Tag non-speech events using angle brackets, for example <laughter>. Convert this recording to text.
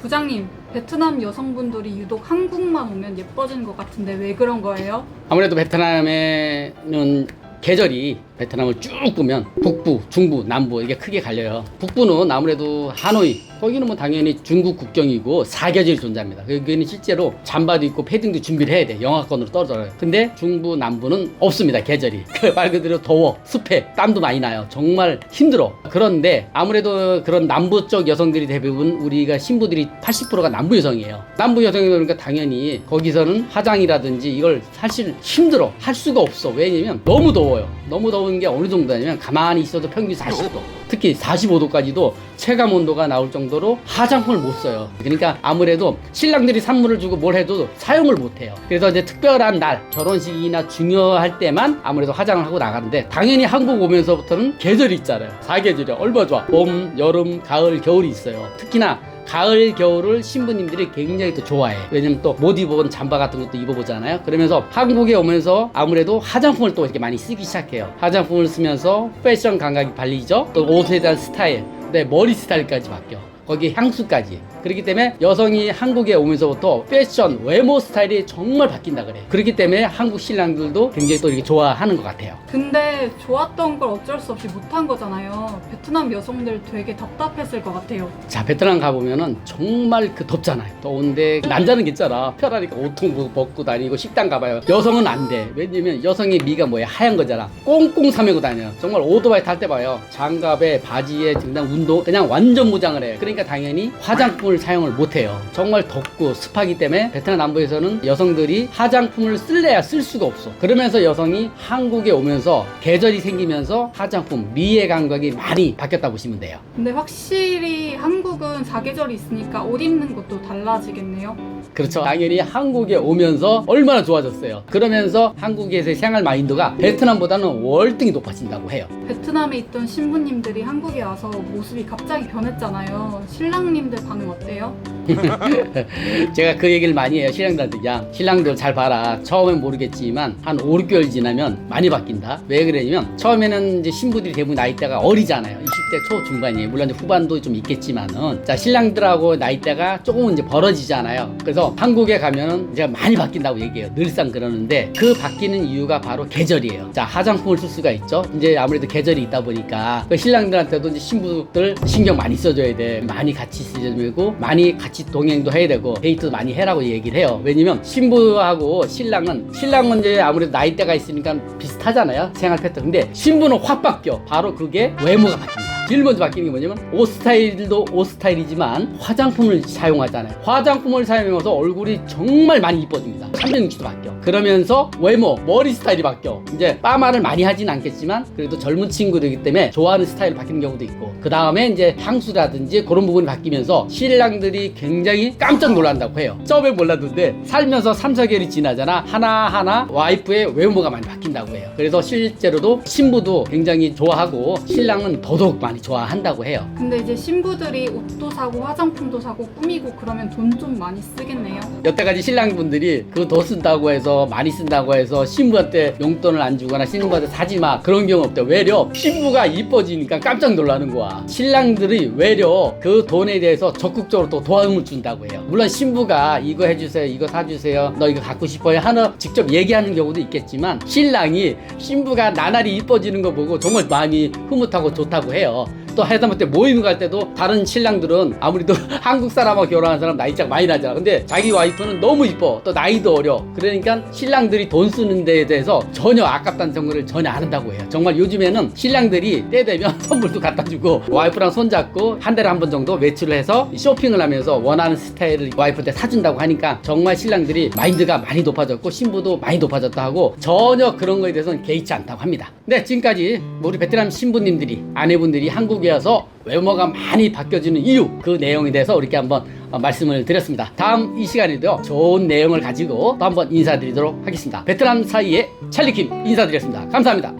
부장님, 베트남 여성분들이 유독 한국만 오면 예뻐지는 것 같은데 왜 그런 거예요? 아무래도 베트남에는 계절이 베트남을 쭉 보면 북부, 중부, 남부 이게 크게 갈려요. 북부는 아무래도 하노이 거기는 뭐 당연히 중국 국경이고 사계절이 존재합니다. 여기는 실제로 잠바도 있고 패딩도 준비를 해야 돼. 영하권으로 떨어져요. 근데 중부, 남부는 없습니다. 계절이. <laughs> 그말 그대로 더워, 습해, 땀도 많이 나요. 정말 힘들어. 그런데 아무래도 그런 남부 쪽 여성들이 대부분 우리가 신부들이 80%가 남부 여성이에요. 남부 여성이다 보니까 당연히 거기서는 화장이라든지 이걸 사실 힘들어. 할 수가 없어. 왜냐면 너무 더워요. 너무 더운 게 어느 정도냐면 가만히 있어도 평균 40도. 특히 45도까지도 체감 온도가 나올 정도로 화장품을 못 써요. 그러니까 아무래도 신랑들이 선물을 주고 뭘 해도 사용을 못 해요. 그래서 이제 특별한 날, 결혼식이나 중요할 때만 아무래도 화장을 하고 나가는데 당연히 한국 오면서부터는 계절이 있잖아요. 사계절이 얼마 좋아. 봄, 여름, 가을, 겨울이 있어요. 특히나 가을, 겨울을 신부님들이 굉장히 또 좋아해. 왜냐면 또 못 입어본 잠바 같은 것도 입어보잖아요. 그러면서 한국에 오면서 아무래도 화장품을 또 이렇게 많이 쓰기 시작해요. 화장품을 쓰면서 패션 감각이 발리죠. 또 옷에 대한 스타일, 내 머리 스타일까지 바뀌어. 거기 향수까지. 그렇기 때문에 여성이 한국에 오면서부터 패션, 외모 스타일이 정말 바뀐다 그래. 그렇기 때문에 한국 신랑들도 굉장히 또 이렇게 좋아하는 것 같아요. 근데 좋았던 걸 어쩔 수 없이 못한 거잖아요. 베트남 여성들 되게 답답했을 것 같아요. 자 베트남 가보면은 정말 그 덥잖아요 더운데 남자는 괜찮아 편하니까 옷통 뭐 벗고 다니고 식당 가봐요 여성은 안 돼 왜냐면 여성의 미가 뭐야 하얀 거잖아 꽁꽁 사매고 다녀 정말 오토바이 탈 때 봐요 장갑에 바지에 등당 운동 그냥 완전 무장을 해 그러니까 당연히 화장품을 사용을 못해요 정말 덥고 습하기 때문에 베트남 남부에서는 여성들이 화장품을 쓸래야 쓸 수가 없어 그러면서 여성이 한국에 오면서 계절이 생기면서 화장품 미의 감각이 많이 바뀌었다 보시면 돼요 근데 확실히 한국은 사계절이 있으니까 옷 입는 것도 달라지겠네요. 그렇죠. 당연히 한국에 오면서 얼마나 좋아졌어요. 그러면서 한국에서의 생활 마인드가 베트남보다는 월등히 높아진다고 해요. 베트남에 있던 신부님들이 한국에 와서 모습이 갑자기 변했잖아요. 신랑님들 반응 어때요? <laughs> 제가 그 얘기를 많이 해요. 신랑들한테. 야, 신랑들 잘 봐라. 처음엔 모르겠지만 한 5, 6개월 지나면 많이 바뀐다. 왜 그러냐면 처음에는 이제 신부들이 대부분 나이대가 어리잖아요. 20대 초 중반이에요. 물론 이제 후반도 좀 있겠지만은 자, 신랑들하고 나이대가 조금은 이제 벌어지잖아요. 그래서 한국에 가면은 이제 많이 바뀐다고 얘기해요. 늘상 그러는데 그 바뀌는 이유가 바로 계절이에요. 자, 화장품을 쓸 수가 있죠. 이제 아무래도 계절이 있다 보니까 그 신랑들한테도 이제 신부들 신경 많이 써줘야 돼. 많이 같이 쓰자고 많이 같이 동행도 해야 되고 데이트도 많이 해라고 얘기를 해요. 왜냐면 신부하고 신랑은 신랑은 이제 아무래도 나이대가 있으니까 비슷하잖아요. 생활 패턴. 근데 신부는 확 바뀌어. 바로 그게 외모가 바뀝니다. 제일 먼저 바뀌는 게 뭐냐면 옷 스타일도 옷 스타일이지만 화장품을 사용하잖아요. 화장품을 사용해서 얼굴이 정말 많이 이뻐집니다. 360도 바뀌어. 그러면서 외모, 머리 스타일이 바뀌어. 이제 빠마를 많이 하진 않겠지만 그래도 젊은 친구들이기 때문에 좋아하는 스타일 바뀌는 경우도 있고 그 다음에 이제 향수라든지 그런 부분이 바뀌면서 신랑들이 굉장히 깜짝 놀란다고 해요. 처음에 몰랐는데 살면서 3, 4개월이 지나잖아. 하나하나 와이프의 외모가 많이 바뀐다고 해요. 그래서 실제로도 신부도 굉장히 좋아하고 신랑은 더더욱 많이 좋아한다고 해요. 근데 이제 신부들이 옷도 사고 화장품도 사고 꾸미고 그러면 돈 좀 많이 쓰겠네요. 여태까지 신랑분들이 그거 더 쓴다고 해서 많이 쓴다고 해서 신부한테 용돈을 안 주거나 신부한테 사지 마. 그런 경우 없대. 외려? 신부가 이뻐지니까 깜짝 놀라는 거야. 신랑들이 외려? 그 돈에 대해서 적극적으로 또 도움을 준다고 해요. 물론 신부가 이거 해주세요 이거 사주세요 너 이거 갖고 싶어요 하나 직접 얘기하는 경우도 있겠지만 신랑이 신부가 나날이 이뻐지는 거 보고 정말 마음이 흐뭇하고 좋다고 해요 또 하다못해 모임 갈 때도 다른 신랑들은 아무래도 <laughs> 한국 사람하고 결혼한 사람 나이 짝 많이 나잖아. 근데 자기 와이프는 너무 이뻐. 또 나이도 어려. 그러니까 신랑들이 돈 쓰는 데에 대해서 전혀 아깝다는 생각을 전혀 안 한다고 해요. 정말 요즘에는 신랑들이 때 되면 <laughs> 선물도 갖다 주고 와이프랑 손잡고 한 달에 한 번 정도 외출을 해서 쇼핑을 하면서 원하는 스타일을 와이프한테 사준다고 하니까 정말 신랑들이 마인드가 많이 높아졌고 신부도 많이 높아졌다 하고 전혀 그런 거에 대해서는 개의치 않다고 합니다. 네, 지금까지 우리 베트남 신부님들이 아내분들이 한국에 와서 외모가 많이 바뀌어지는 이유 그 내용에 대해서 이렇게 한번 어, 말씀을 드렸습니다. 다음 이 시간에도 좋은 내용을 가지고 또 한번 인사드리도록 하겠습니다. 베트남 사이의 찰리킴 인사드렸습니다. 감사합니다.